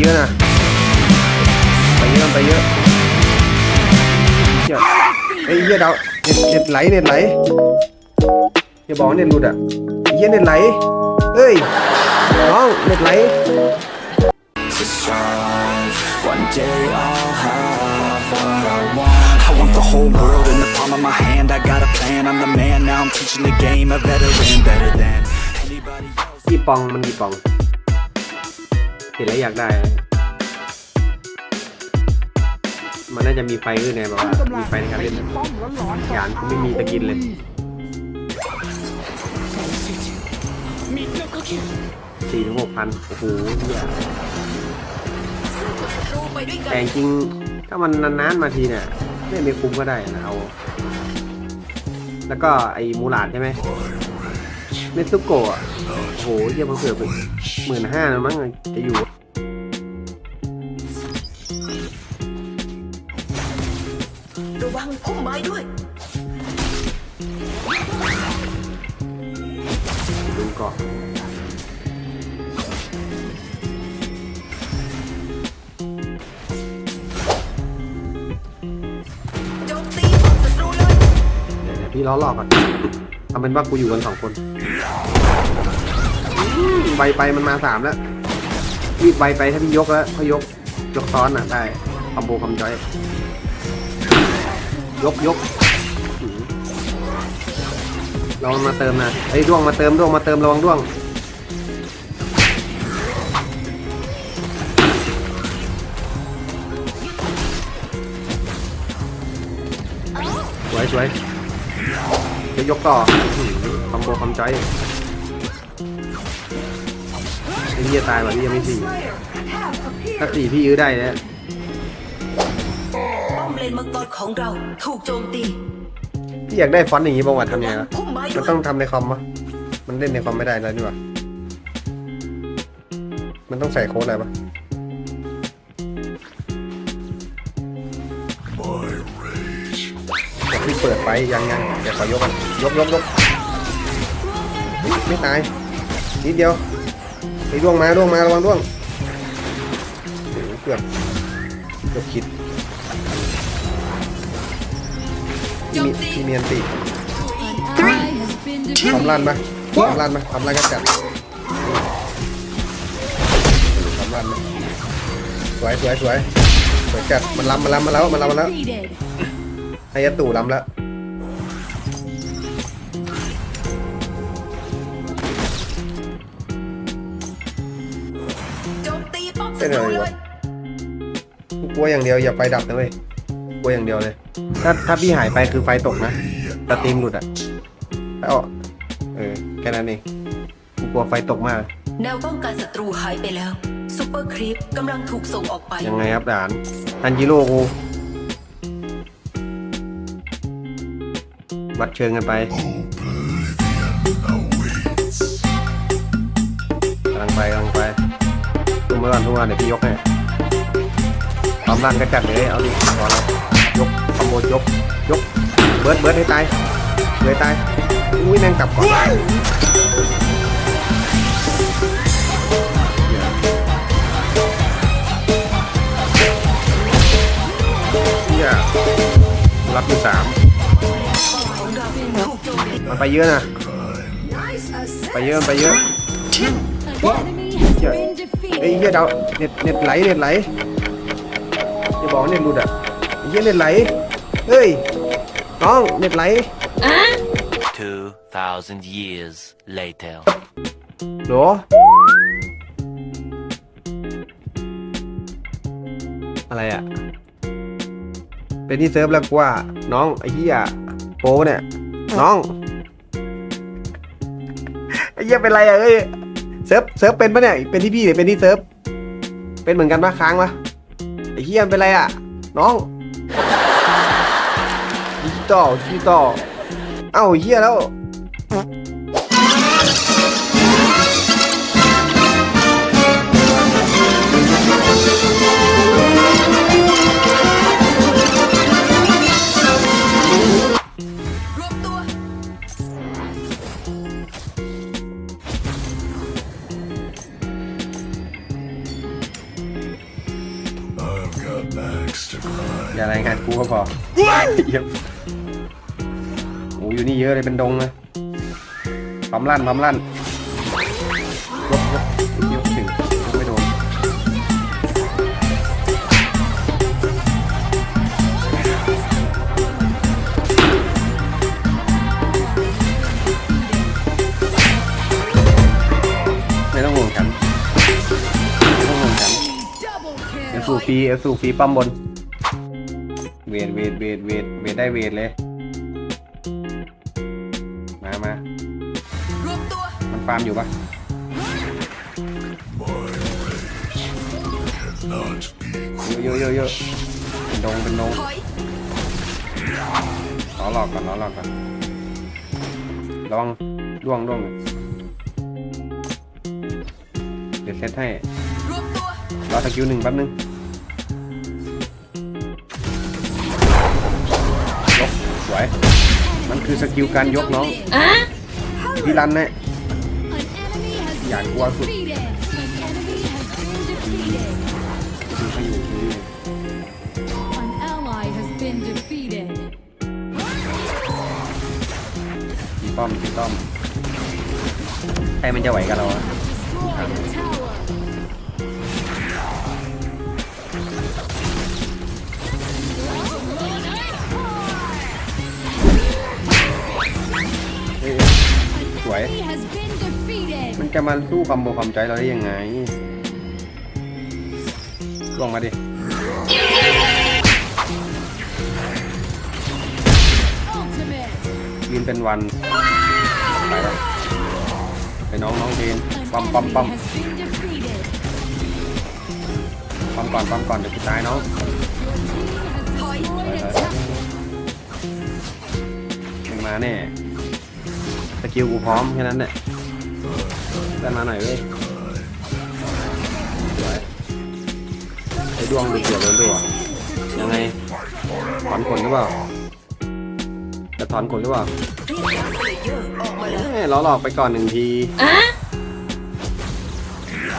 เยอะนะไปเยอะไปเยอะเหี้ยไอ้ยเหี้ยดาวเน็ตเน็ตไหลเน็ตไหลอย่าบอกว่าเน็ตหลุดอ่ะไอ้เหี้ยเน็ตไหลเฮ้ยน้องเน็ตไหล to strive. One day I'll have what I want. I want the whole world in the palm of my hand. I got a plan, I'm the man. Now I'm teaching the game, a veteran, better than anybody else. กี่ปองมันกี่ปอง เห็นแล้วอยากได้นะมันน่าจะมีไฟขึ้นไงแบบว่ามีไฟในการเล่นนะยานกูไม่มีตะกินเลยสี่ถึงหกพันโอ้โหเหี้ยแต่จริงๆถ้ามันนานๆมาทีเนี่ยไม่ไม่คุ้มก็ได้นะเอา แล้วก็ไอ้มูหลาดใช่ไหมเนซุโกะอะ โอ้โหเยี่ยมเผื่อไปหมื่นห้าแล้วมั้งจะอยู่ระวังพุ่มไม้ด้วยดูเกาะโจมตีป้อมศัตรูเลยเดี๋ยวเดี๋ยวพี่ล้อหลอกก่อนทำเป็นว่ากูอยู่กันสองคน อืมใบไปมันมาสามแล้วพี่ใบไปถ้าพี่ยกแล้วเขายกยกซ้อนอะได้คอมโบคอมจอย ยกยกอืมเรามาเติมนะไอ้ด้วงมาเติมด้วงมาเติมระวังด้วงสวยสวยจะยกต่อคอมโบคอมจอย ไอ้เหี้ยตายว่ะพี่ยังไม่สี่ถ้าสี่พี่ยื้อได้แล้วป้อมเลนมังกรของเราถูกโจมตีพี่อยากได้ฟอนต์อย่างนี้บ้างวะทำยังไงวะพุ่มไม้มัด้นวยต้องทำในคอมปะมันเล่นในคอมไม่ได้แล้วนี่หว่ามันต้องใส่โค้ดอะไรปะเดี๋ยวพี่เปิดไปยังยังเดี๋ยวขอยกกันยกยกยกไม่ตายนิดเดียว ไอ้ด้วงมาด้วงมาระวังด้วงโอ้โหเกือบเกือบคิดพี่มีพี่เมียนตีทำลั่นไหมทำลั่นไหมทำลั่นก็จัดทำลั่นไหมสวยสวยสวยสวยจัดมันล้ำมันล้ำมาแล้วมันล้ำมาแล้วให้ยัดตู่ล้ำแล้ว มตีป้อมศัตรูเลยกลัวอย่างเดียวอย่าไฟดับนะเว้ยกลัวอย่างเดียวเลย ถ้าถ้าพี่หายไปคือไฟตกนะสตรีมหลุดอะถ้าเอาเออแค่นั้นเองกูกลัวไฟตกมาก แนวป้องกันศัตรูหายไปแล้วซูเปอร์ครีปกำลังถูกส่งออกไป ยังไงครับด่านทันจิโร่กูวัดเชิงกันไปกำลังไปกำลังไป ทุ่มมาก่อนทุ่มมาก่อนเดี๋ยพี่ยกให้ความรันก็จัดเลย เอาดิรอเลยยกคอมโบยก ยก เบิร์ดเบิร์ดให้ตายเลยตาย อุ้ยแม่งกลับก่อนเหี้ยรับอยู่สามมันไปเยอะนะ ไปเยอะ ไปเยอะ ไอ้เหี้ยดาวเน็ตเน็ตไหลเน็ตไหลอย่าบอกว่าเน็ตหลุดอะไอ้เหี้ยเน็ตไหลเฮ้ยน้องเน็ตไหล2,000 years later. โหลอะไรอะ เป็นที่เซิร์ฟแล้วกว่า น้องไอ้เหี้ยโปเนี่ย น้อง ไอ้เหี้ยเป็นไรอะเอ้ย เซิร์ฟเซิร์ฟเป็นปะเนี่ย เป็นที่พี่หรือเป็นที่เซิร์ฟ เป็นเหมือนกันปะค้างปะไอ้เฮียมนเป็นไรอะ น้องดิจิตอลดิจิตอลเอ้าไอ้เฮียแล้ว กูก็พอเยี่ยมโอ้อยู่นี่เยอะเลยเป็นดงเลยปั๊มลั่นปั๊มลั่นยกยกยกถึงไม่โดนไม่ต้องห่วงฉันไม่ต้องห่วงฉันเอลสูฟรีเอลสูฟรีปั๊มบน เวทเวทเวทเวทเวทได้เวทเลย มามารวมตัว มันฟาร์มอยู่ปะเยอะเยอะเยอะเป็นดงเป็นดงถอยล้อหลอกก่อนล้อหลอกก่อนระวังร่วงร่วงเดี๋ยวเซตให้รวมตัวรอสกิลหนึ่งแป๊บนึง สวย มันคือสกิลการยกน้องพี่รันเนี่ยอยากกลัวสุดคือเขาอยู่คือ An ally has been defeated. ตีป้อมตีป้อมใครมันจะไหวกับเราอะ สวย He has been defeated. มันจะมาสู้คอมโบความใจเราได้ยังไงลงมาดิ Ultimate. ยืนเป็นวันไปแล้วไปน้องน้องเทน An ปั๊มปั๊ม enemy ปั๊ม has been defeated. ปั๊มก่อนปั๊มก่อนเดี๋ยวกูตายน้องถอย Destroyed a tower. มึงมาแน่ส กิลกูพร้อมแค่นั้นแหละได้มาหน่อยเว้ยสวยไอ้ดวงดูเกี่ยวโดนด้วยยังไงถอนขนหรือเปล่าจะถอนขนหรือเปล่าเรียกเพลเยอร์ออกมาแล้วเอ้ยล้อหลอกไปก่อนหนึ่งที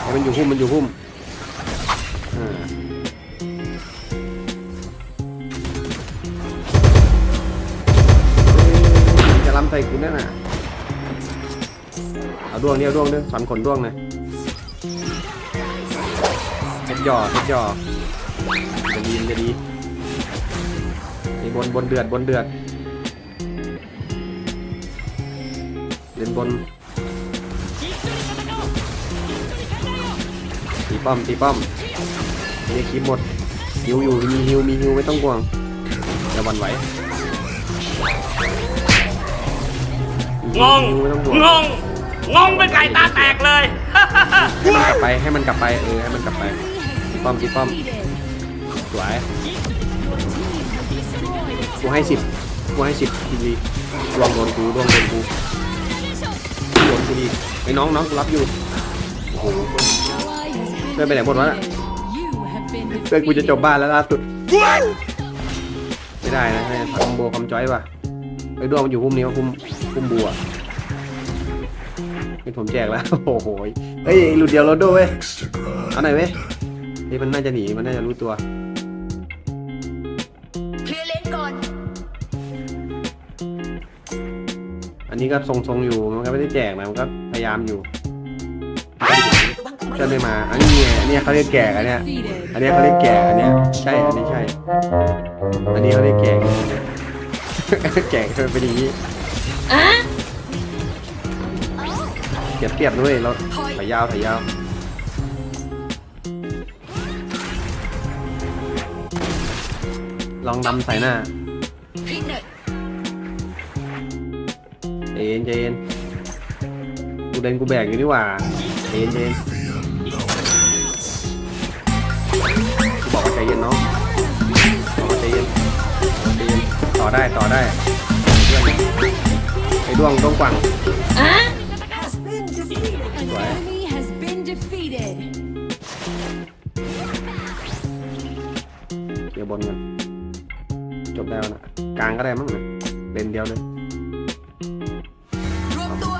ไอ้มันอยู่หุ้มมันอยู่หุ้มอ่าเอ้ยจะล้ำใส่กูนั่นน่ะ เอาดวงเดียวดวงเดียวสอนขนดวงเลยเซ็ตย่อเซ็ตย่อจะดีมันจะดีนี่บนบนเดือดบนเดือดเล่นบนตีป้อมตีป้อมนี่คลิปหมดฮิวอยู่มีฮิวมีฮิวไม่ต้องห่วงอย่าหวั่นไหวงงฮิวไม่ต้องห่วงง งงเป็นไก่ตาแตกเลย กลับไปให้มันกลับไปเออให้มันกลับไปตีป้อมตีป้อมสวยกูให้สิบกูให้สิบทีวีดวงโดนกูดวงโดนกูโดนกูดีไอ้น้องน้องกูรับอยู่โอ้โหเพื่อนไปไหนหมดวะน่ะเพื่อนกูจะจบบ้านแล้วล่าสุดไม่ได้นะให้คอมโบคอมจอยว่ะไอ้ดวงมันอยู่พุ่มนี้ว่าพุ่มพุ่มบัว นผมแจกแล้ว โอ้โหเฮ้ยหลุดเดียวรถด้วยเว้ยเอาหน่อยเว้ยเฮ้ยมันน่าจะหนี มันน่าจะรู้ตัวเคลียร์เลนก่อน อันนี้ก็ทรงๆอยู่ มันก็ไม่ได้แจกนะ มันก็พยายามอยู่เพื่อนไม่มา อันนี้ไงอันนี้เขาเรียกแก่อันเนี้ย Defeated. อันเนี้ยเขาเรียกแก่อันเนี้ย ใช่ อันนี้ใช่ อันนี้เขาเรียกแก่แก่เคยเป็นอย่างนี้ เปรียบเทียบด้วยเราถอยยาวถอยยาวลองดำใส่หน้าพริกหน่อยใจเย็นใจเย็นกูเดินกูแบกอยู่นี่หว่าใจเย็นใจเย็นกูบอกว่าใจเย็นน้องบอกว่าใจเย็นใจเย็นต่อได้ต่อได้เพื่อนไอ้ดวงดวงกว่าง บนกันจบแล้วนะกลางก็ได้มั้งนะเลนเดียวเลยรวมตัว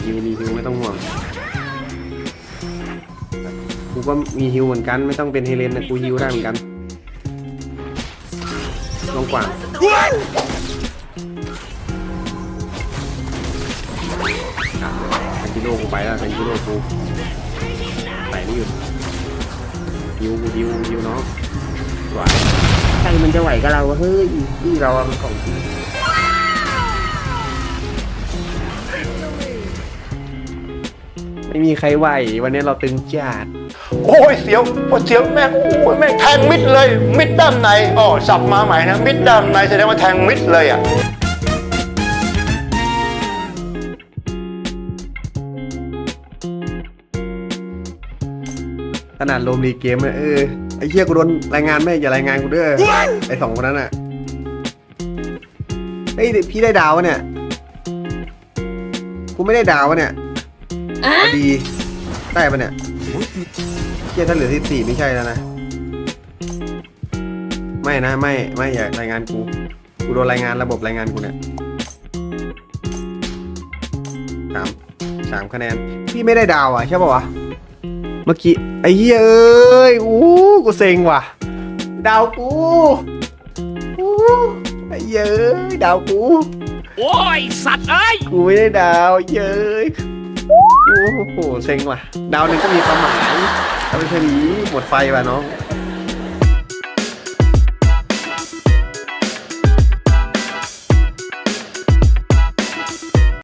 เฮิวมีฮิวไม่ต้องห่วงกูก็มีฮิวเหมือนกันไม่ต้องเป็นเฮเลนนะกูฮิวได้เหมือนกันลงกว่าง โร่กูไปแล้วทันจิโร่กูไปไม่หยุดฮิวกูฮิวฮิวน้องไหวใครมันจะไหวกับเราวะเฮ้ยที่เราอะมันของจริงไม่มีใครไหว วันนี้เราตึงจัดโอ้ยเสียวปวดเสียวแม่งโอ้ยแม่งแทงมิดเลย มิดด้านในอ๋อสับมาใหม่นะมิดด้านในแสดงว่าแทงมิดเลยอะ ขนาดลมรีเกมอะเออไอ้เหี้ยกูโดนรายงานไม่อย่ารายงานกูเด้อไอ้สองคนนั้นอะเฮ้ยพี่ได้ดาวเนี่ยกูไม่ได้ดาวเนี่ยอดีได้ปะเนี่ยเหี้ยถ้าเหลือที่สี่ไม่ใช่แล้วนะไม่นะไม่ไม่อย่ารายงานกูกูโดนรายงานระบบรายงานกูเนี่ยสามสามคะแนนพี่ไม่ได้ดาวอะใช่ป่าวะ เมื่อกี้ไอ้เหี้ยเอ้ยอู้กูเซ็งว่ะ ดาวกูอู้ไอ้เหี้ยเอ้ยดาวกูโอ้ยสัตว์เอ้ยกูไม่ได้ดาวไอ้เหี้ยเอ้ยโอ้โหเซ็งว่ะ ดาวหนึ่งก็มีความหมายเอาไปแค่นี้หมดไฟว่ะน้อง